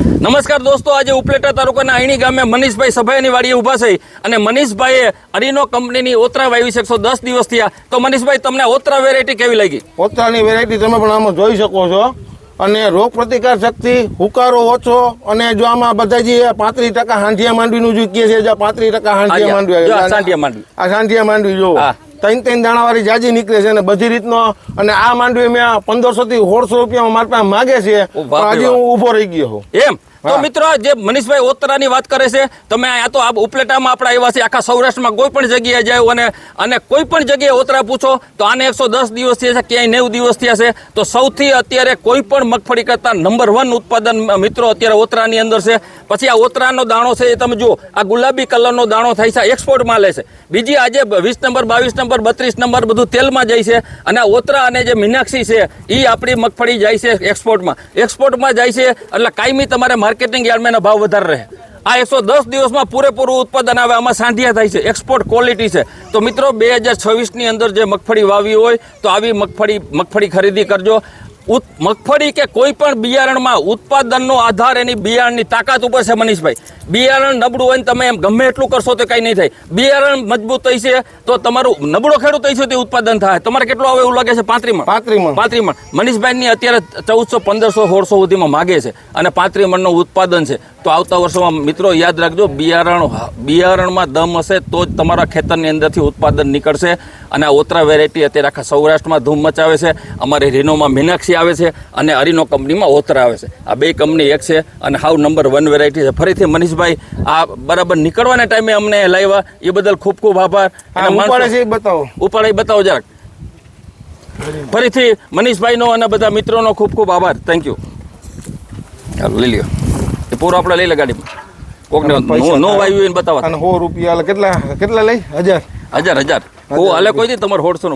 નમસ્કાર દોસ્તો આજે ઉપલેટા તાલુકાના અણી ગામે મનીષભાઈ સભાયાની વાડીએ ઊભા છે અને મનીષભાઈએ અરીનો કંપનીની ઓતરા વાવી છે એકસો દસ દિવસ થયા તો મનીષભાઈ તમને ઓતરા વેરાયટી કેવી લાગી ઓતરાની વેરાયટી તમે પણ આમાં જોઈ શકો છો અને રોગ પ્રતિકાર શક્તિ હુકારો ઓછો અને જો આમાં બધા જે પાંત્રીસ ટકા હાંઠિયા માંડવીનું જે કહે છે પાંત્રીસ ટકા હાંઠિયા માંડવી આ. સાંઠિયા માંડવી. જો. ત્રણ ત્રણ દાણાવાળી જાજી નીકળે છે અને બધી રીતનો અને આ માંડવી મેં પંદરસો થી સોળસો રૂપિયા મારા પાસે માગે છે. હજી હું ઊભો રહી ગયો છું. એમ? તો. મિત્રો જે મનીષભાઈ ઓતરાની વાત કરે છે તમે આ તો આ ઉપલેટામાં આપણા આવ્યા છે આખા સૌરાષ્ટ્રમાં કોઈ પણ જગ્યાએ જાઓ અને અને કોઈ પણ જગ્યાએ ઓતરા પૂછો તો આને એકસો દસ દિવસ થયા છે ક્યાંય નેવું દિવસ થયા છે. તો સૌથી અત્યારે કોઈ પણ મગફળી કરતા નંબર વન ઉત્પાદન મિત્રો અત્યારે ઓતરાની અંદર છે. પછી આ ઓતરાનો દાણો છે એ તમે જુઓ આ ગુલાબી કલરનો દાણો થાય છે એક્સપોર્ટમાં લે છે. બીજી આજે વીસ નંબર બાવીસ નંબર બત્રીસ નંબર બધું તેલમાં જાય છે અને આ ઓતરા અને જે મીનાક્ષી છે એ આપણી મગફળી જાય છે એક્સપોર્ટમાં એક્સપોર્ટમાં જાય છે એટલે કાયમી તમારે માર્કેટિંગ યાર્ડમાં ભાવ વધારે રહે. આ એકસો દસ દિવસમાં પૂરેપૂરું ઉત્પાદન આવે, આમાં સાંધિયા થાય છે. એક્સપોર્ટ ક્વોલિટી છે. તો મિત્રો, બે હજાર છવ્વીસની અંદર જે મગફળી વાવી હોય, તો આવી મગફળી મગફળી ખરીદી કરજો. મગફળી કે કોઈ પણ બિયારણમાં ઉત્પાદનનો આધાર એની બિયારણની તાકાત ઉપર છે મનીષભાઈ. બિયારણ નબળું હોય ને તમે એમ ગમે એટલું કરશો તો કંઈ નહીં થાય. બિયારણ મજબૂત થઈ છે તો તમારું નબળો ખેડૂત થઈ છે તે ઉત્પાદન થાય. તમારે કેટલું આવે એવું લાગે છે? પાંત્રી મણ પાંત્રીસ મણ. પાંત્રી મણ મનીષભાઈની અત્યારે ચૌદસો પંદરસો સોળસો સુધીમાં માગે છે અને પાંત્રી મણનું ઉત્પાદન છે. તો આવતા વર્ષોમાં મિત્રો યાદ રાખજો બિયારણ બિયારણમાં દમ હશે તો જ તમારા ખેતરની અંદરથી ઉત્પાદન નીકળશે. અને આ ઓતરા વેરાયટી અત્યારે આખા સૌરાષ્ટ્રમાં ધૂમ મચાવે છે. અમારી રીનોમાં મીનાક્ષી આવે છે અને અરીનો કંપનીમાં ઓતરા આવે છે. આ બે કંપની એક છે અને હાવ નંબર વન વેરાયટી છે. ફરીથી મનીષભાઈ આ બરાબર નીકળવાના ટાઈમે અમને લાવ્યા એ બદલ ખૂબ ખૂબ આભાર. ઉપાડે બતાવો. ઉપાડી બતાવો જરાક. ફરીથી મનીષભાઈનો અને બધા મિત્રોનો ખૂબ ખૂબ આભાર. થેન્ક યુ ચાલો લઈ લ્યો. એ પૂરો આપણે લઈ લે ગાડીમાં. કોકને નો વાયુ થાય. વાવ્યું હોય ને બતાવવા. અને સો રૂપિયા કેટલા કેટલા લઈ? હજાર. હજાર હજાર. ઓ હાલે કોઈ નહીં તમારે હોડસો